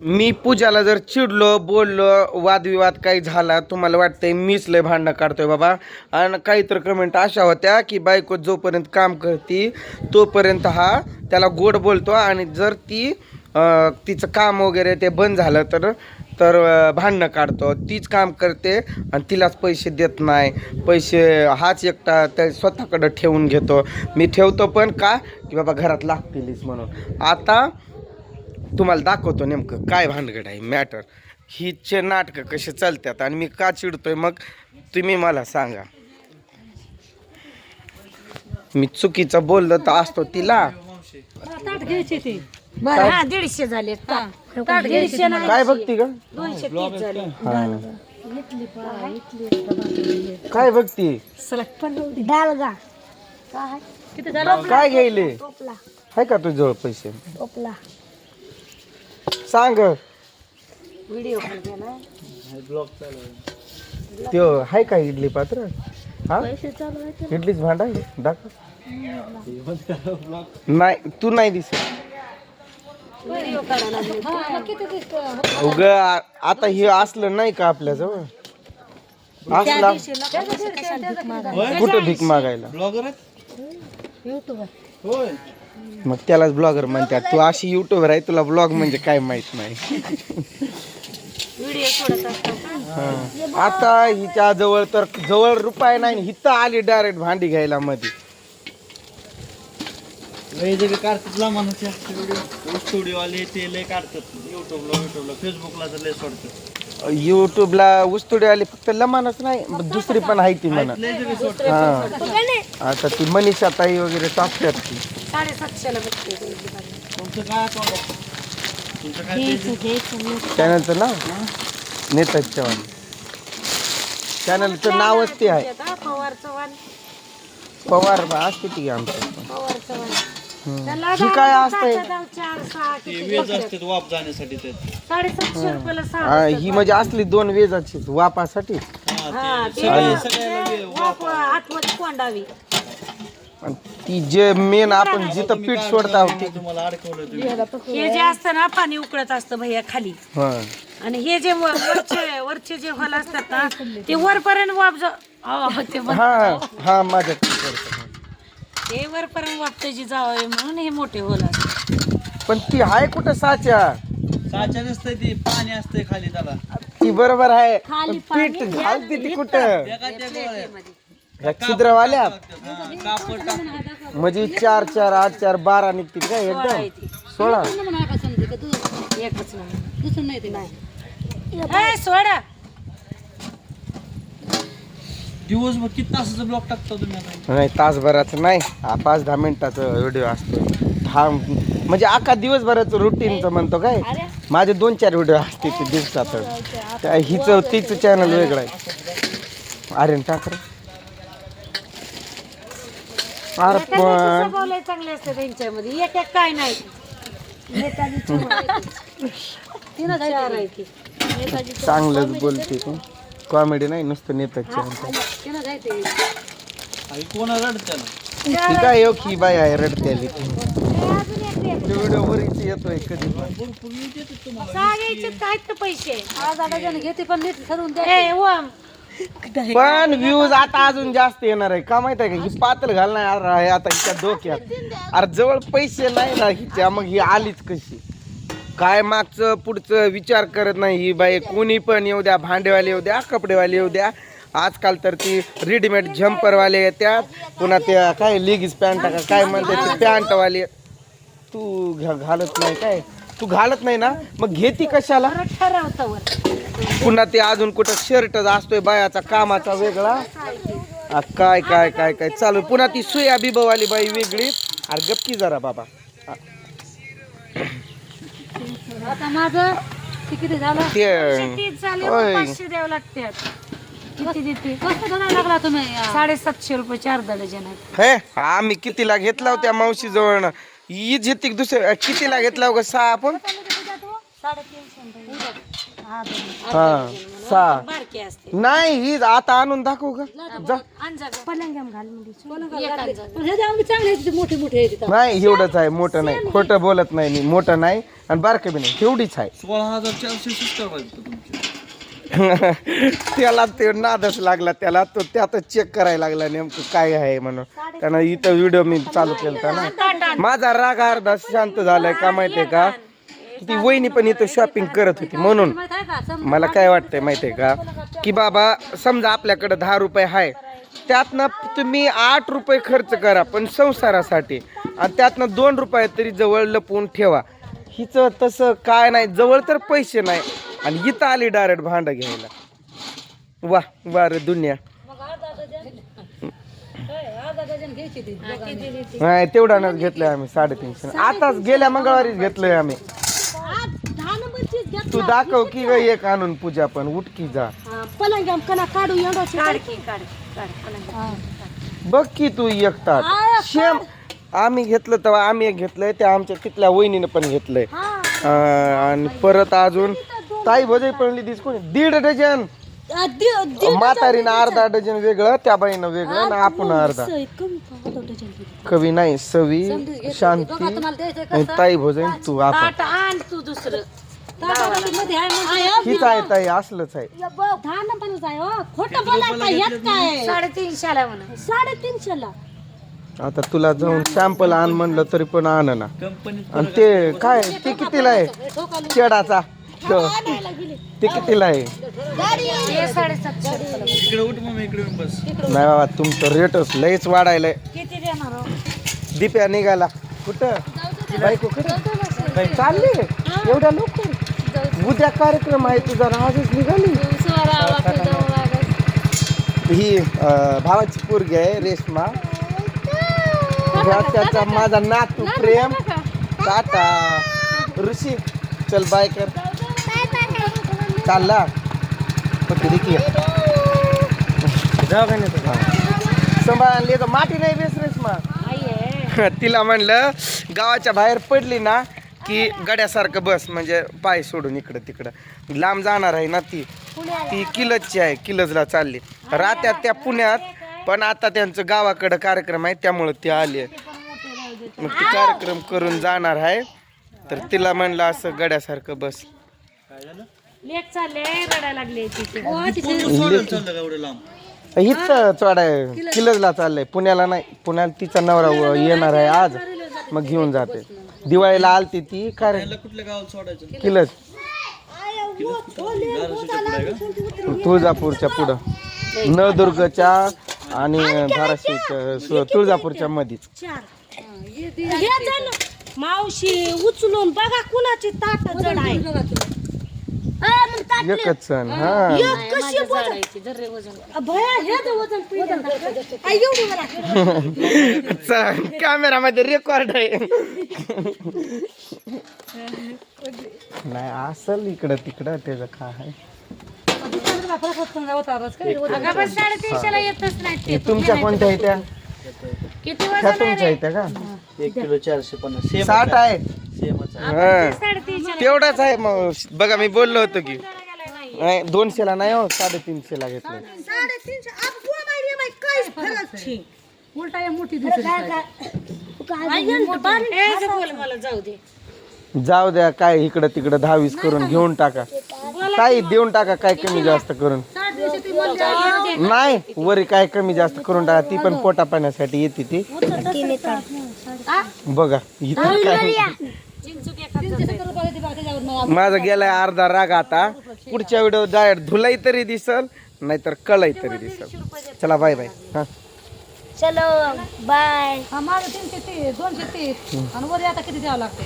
मी पूजाला जर चिडलो बोललो वादविवाद काही झाला तुम्हाला वाटतंय मीच लय भांडणं काढतोय बाबा. आणि काही तर कमेंट अशा होत्या की बायको जोपर्यंत काम करते तोपर्यंत हा त्याला गोड बोलतो आणि जर ती तिचं काम वगैरे ते बंद झालं तर तर भांडणं काढतो. तीच काम करते आणि तिलाच पैसे देत नाही. पैसे हाच एकटा त्या स्वतःकडं ठेवून घेतो. मी ठेवतो पण का? की बाबा घरात लागतीलच म्हणून. आता तुम्हाला दाखवतो नेमकं काय भानगड आहे मॅटर हिचे नाटकं कसे चालतात आणि मी का चिडतोय मग तुम्ही मला सांगा. मी चुकीचं बोललो तर असतो तिला. ताट घ्यायचे ते. बरं हा दीडशे झाले. ताट ताट दीडशे नाही. काय बघती दोनशे तीस झाले. काय बघती? डालगा. तिथे झालं काय घ्यायले? टोपला. आहे का तुझ्याजवळ पैसे? टोपला. सांग. व्हिडिओ कॉल केला त्यो आहे का इडली पात्र? हा? पैसे चालू आहे इडलीच भांडा आहे? दाखव. नाही तू नाही दिसत. व्हिडिओ काढायला लागले. हा, किती दिसतं? उग आता हे असलं नाही का आपल्याजवळ? असला कुठं भीक मागायला? मग त्यालाच ब्लॉगर म्हणतात. तू अशी युट्यूबर आहे तुला ब्लॉग म्हणजे काय माहीत नाही? हा. आता हिच्या जवळ तर जवळ रुपये नाही हिथं आली डायरेक्ट भांडी घ्यायला मध्ये लय जरी काढतात लांबचे व्हिडिओ स्टुडिओ आले ते लय काढतात. युट्यूबला युट्यूबला फेसबुकला तर लय सोडतात. युट्यूबला उस्तुडी आली फक्त लमानच नाही दुसरी पण आहे ती म्हणा. लय जरी सोडतात. हा. आता ती मनीषा ताई वगैरे टाकतात ती साडेसातशेला. तुमचं काय तुमचं काय. चॅनलचं नाव? नेताज चव्हाण. चॅनलचं नावच ते आहे. आता पवार चव्हाण. पवार असते ती आमचं. पवार चव्हाण. त्याला ही काय दहा- असतंय दहा- दहा- चार सहा ते किती वेज पकडत? असतात वाप जाण्यासाठी ते. साडेसातशे रुपयाला सहा हा. ही म्हणजे असली दोन वेजाची वापासाठी हा, हा, ते ते सगळ्या सगळ्याला वे- वाप आतमध्ये कोंडावी. आणि ती जे मेन आपण जिथं पीठ सोडता होती तुम्हाला अडकवलं तुम्ही. हे जे असतं ना पाणी उकळत असतं भैया खाली. हा. आणि हे जे वर- वरचे वरचे जे हॉल असतात ना ते वरपर्यंत वाप जा अहो, ते वर- हा हा माझ्या ते वरपर्यंत वापते जी जावे म्हणून हे मोठे हॉल असतात. पण ती आहे कुठं साच्या साच्या नसतंय ती पाणी असतंय खाली त्याला. ती बरोबर आहे. खाली पण पीठ घालते ती कुठं? त्या काय त्या गोळ्या ह्या छिद्रवाल्या? म्हणजे चार चार आठ चार बारा निघतील काय सोळा आहे एकदम. सोळा का? सोडा. दिवसभर किती तासाचा ब्लॉक टाकता तुम्ही आता? नाही तासभराचं नाही. हा पाच दहा मिनिटाचा व्हिडिओ असतो दहा म्हणजे अख्खा दिवसभराचं रुटीनचं म्हणतो काय? माझे दोन चार व्हिडिओ असते ते दिवसात त्या हिचं तिचं चॅनल वेगळं आहे. आर्यन ठाकरे स्वभाव चांगले असते त्यांच्यामध्ये. एक एक काय नाही. चांगलंच बोलते तू. कॉमेडी नाही नुसतं नेताची कोणा रडत काय येऊ की बाय आहे रडते आली. व्हिडिओ येतोय कधी पण. सांगायचे काय तर पैसे? आज आता घेते पण नीट ठरवून द्या. पण व्ह्यूज आता अजून जास्त येणार आहे. का माहीत आहे का? ही पातळ घालणार आहे. आता हिच्या डोक्यात. अरे जवळ पैसे नाही ना हिच्या. मग ही आलीच कशी? काय मागचं पुढचं विचार करत नाही ही बाई. कोणी पण येऊ द्या भांडेवाले येऊ द्या कपडेवाले येऊ द्या. आजकाल तर ती रेडीमेड झंपरवाले येतात पुन्हा त्या काय लेगीज पॅन्ट का काय म्हणते ते पॅन्टवाले तू घालत नाही काय? तू घालत नाही ना मग घेती कशाला? पुन्हा ते अजून कुठं शर्टच असतोय बायाचा कामाचा वेगळा. काय काय काय काय. चालू. पुन्हा ती सुया बिबवाली बाई वेगळी. अरे गप्पी जरा बाबा. आता माझं ते किती झालं. पाचशे द्यावं साडेसातशे रुपये चार डझन आहेत. हे आम्ही कितीला घेतला होत्या मावशी जवळ हीच घेते दुसऱ्या कितीला घेतला हो सहा आपण? हा सहा. नाही ही आता आणून दाखवू का? जा. मोठे मोठे नाही एवढंच आहे मोठं नाही. खोटं बोलत नाही मी मोठं नाही. आणि बारकं बी नाही तेवढीच आहे. सोळा हजार चारशे सबस्क्राईबर आहेत तुमचे. त्याला ते नादच लागला त्याला तो त्यातच चेक करायला लागला नेमकं काय आहे म्हणून. त्यानं इथं व्हिडिओ मी चालू केलता ना. माझा राग अर्धा शांत झालाय का माहितीये का? ती वहिनी पण इथं शॉपिंग करत होती म्हणून. मला काय वाटतंय माहितीये का? की बाबा समजा आपल्याकडे दहा रुपये आहे त्यातनं तुम्ही आठ रुपये खर्च करा पण संसारासाठी. आणि त्यातनं दोन रुपये तरी जवळ लपवून ठेवा. हिचं तसं काय नाही जवळ तर पैसे नाही. आणि इथं आली डायरेक्ट भांड घ्यायला. वा वा रे दुनिया. ती. नाही तेवढ्यानंच घेतलंय आम्ही साडेतीनशे. आताच गेल्या मंगळवारीच घेतलंय आम्ही. तू दाखव की ग एक आणून पूजा पण उठकी जा. हा, कना काढू एवढं काढकी काढ काढ पलंग. बघ की तू एकतात आ, शेम आम्ही घेतलं तेव्हा आम्ही एक घेतलंय त्या आमच्या तिथल्या वहिनीनं पण घेतलंय. हा. आणि परत अजून ताई भजाई पडली दिस कोणी दीड डझन म्हातारीनं अर्धा डझन वेगळं त्या बाईनं वेगळं आणि आपण अर्धा. कवी नाही सवी शांती आणि? ताई भोजन तू आपण आण तू दुसरं. म्हणजे हीच आहे ताई असलंच आहे. या बघ, दहा नंबरच आहे हो. खोटं बोलायचं यात काय? साडेतीनशेला म्हणा साडेतीनशेला. आता तुला जाऊन सॅम्पल आण म्हणलं तरी पण आण ना. आणि ते काय ते कितीला आहे? चेडाचा. तो. ते कितीला आहे? हे साडेसातशे इकडे उठ मग इकडे येऊन बस. नाही बाबा तुमचं रेटच लयच वाढायलंय. किती देणार हो? दीप्या निघाला. कुठं? बायको कुठं? बाई चालली. एवढ्या लवकर? उद्या कार्यक्रम आहे तुझा आजच निघाली. ही अं, भावाची पोरगी आहे रेशमा. ह्या त्याचा माझा नातू प्रेम. टाटा. ऋषी चल बाय कर. चालला. फक्त देखील. जाऊ का नाही तुला? सांभाळ आणली तर माती नाही बेस रेशमा तिला म्हणलं गावाच्या बाहेर पडली ना की गड्यासारखं बस म्हणजे पाय सोडून इकडं तिकडं. लांब जाणार आहे ना ती. ती किलजची आहे किलजला चालली. राहत्यात त्या पुण्यात पण आता त्यांचं गावाकडं कार्यक्रम आहे त्यामुळं ती आली मग ती कार्यक्रम करून जाणार आहे. तर तिला म्हणलं असं गड्यासारखं बस. लेक चालले रडायला लागले तिथे. सोडायला चाललं का एवढं लांब? हीच चढाय किलजला चाललंय. पुण्याला नाही पुण्याला तिचा नवरा व- येणार आहे आज. मग घेऊन जाते. दिवाळीला आलती ती त्याला कुठल्या गावाला सोडायचं? किलज दाराच्या पुढे आहे का? तुळजापूरच्या पुढं. नळदुर्गच्या आणि धाराशिवच्या सु- तुळजापूरच्या हे झालं. मावशी उचलून बघा कुणाची ताट जड आहे. एकच सण हा. कशी भया हे जे वजन वजन आ, एवढं मला. कॅमेरामध्ये रेकॉर्ड आहे. नाही असल इकडं तिकडं त्याचं काय आहे? दुसऱ्याचं काय फरक होत नाही, होता बस. काय वजन? अगं पण साडेतीनशेला येतच नाही ते. हे तुमच्या कोणत्या आहे त्या किती ह्या वजन तुमच्या आहेत त्या का? एक किलो चारशे पन्नास. सेम साठ आहे. सेमच आहे. हा. साडेतीनशे तेवढाच आहे मग. बघा मी बोललो होतो की नाही दोनशेला नाही हो साडेतीनशेला घेतलं साडेतीनशे. आप बुवा माहिती आहे, माहिती काहीच फरक नाही. उलटा आहे मोठी दिसत आहे. बोल मला जाऊ दे. जाऊ द्या काय इकडं तिकडं दहावीस करून घेऊन टाका. काही देऊन टाका काय कमी जास्त करून. नाही वरी काय कमी जास्त करून टाका ती पण पोटा पाण्यासाठी येते ती. बघा इथं काय माझा गेलाय अर्धा राग आता. पुढच्या व्हिडिओ जाय धुलाई तरी दिसल नाहीतर कळाई तरी दिसल. चला बाय बाय हा. हा, माझं तीनशे तीस दोनशे तीस. आणि वर आता किती द्यावं लागते